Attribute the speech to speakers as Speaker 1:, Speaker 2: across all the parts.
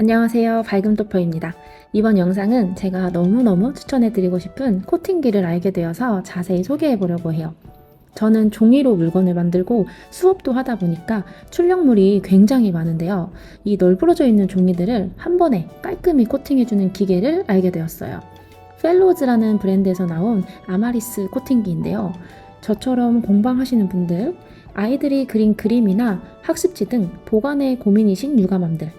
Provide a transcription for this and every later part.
Speaker 1: 안녕하세요. 밝음토퍼입니다. 이번 영상은 제가 너무너무 추천해드리고 싶은 코팅기를 알게 되어서 자세히 소개해보려고 해요. 저는 종이로 물건을 만들고 수업도 하다 보니까 출력물이 굉장히 많은데요. 이 널브러져 있는 종이들을 한 번에 깔끔히 코팅해주는 기계를 알게 되었어요. 펠로즈라는 브랜드에서 나온 아마리스 코팅기인데요. 저처럼 공방하시는 분들, 아이들이 그린 그림이나 학습지 등 보관에 고민이신 육아맘들,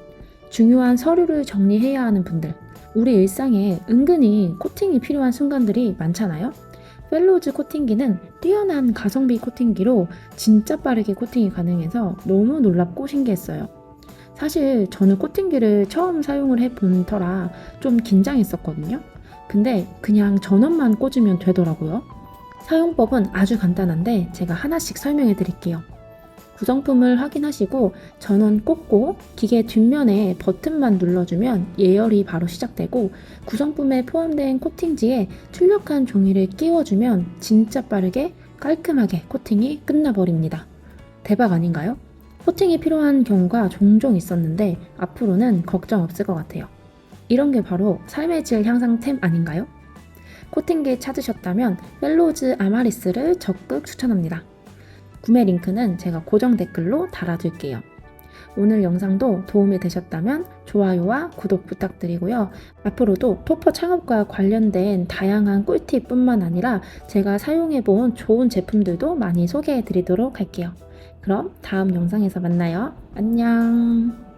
Speaker 1: 중요한 서류를 정리해야 하는 분들, 우리 일상에 은근히 코팅이 필요한 순간들이 많잖아요? 펠로즈 코팅기는 뛰어난 가성비 코팅기로 진짜 빠르게 코팅이 가능해서 너무 놀랍고 신기했어요. 사실 저는 코팅기를 처음 사용을 해본 터라 좀 긴장했었거든요. 근데 그냥 전원만 꽂으면 되더라고요. 사용법은 아주 간단한데 제가 하나씩 설명해 드릴게요. 구성품을 확인하시고 전원 꽂고 기계 뒷면에 버튼만 눌러주면 예열이 바로 시작되고 구성품에 포함된 코팅지에 출력한 종이를 끼워주면 진짜 빠르게 깔끔하게 코팅이 끝나버립니다. 대박 아닌가요? 코팅이 필요한 경우가 종종 있었는데 앞으로는 걱정 없을 것 같아요. 이런 게 바로 삶의 질 향상템 아닌가요? 코팅기 찾으셨다면 펠로즈 아마리스를 적극 추천합니다. 구매 링크는 제가 고정 댓글로 달아둘게요. 오늘 영상도 도움이 되셨다면 좋아요와 구독 부탁드리고요. 앞으로도 토퍼 창업과 관련된 다양한 꿀팁뿐만 아니라 제가 사용해본 좋은 제품들도 많이 소개해 드리도록 할게요. 그럼 다음 영상에서 만나요. 안녕.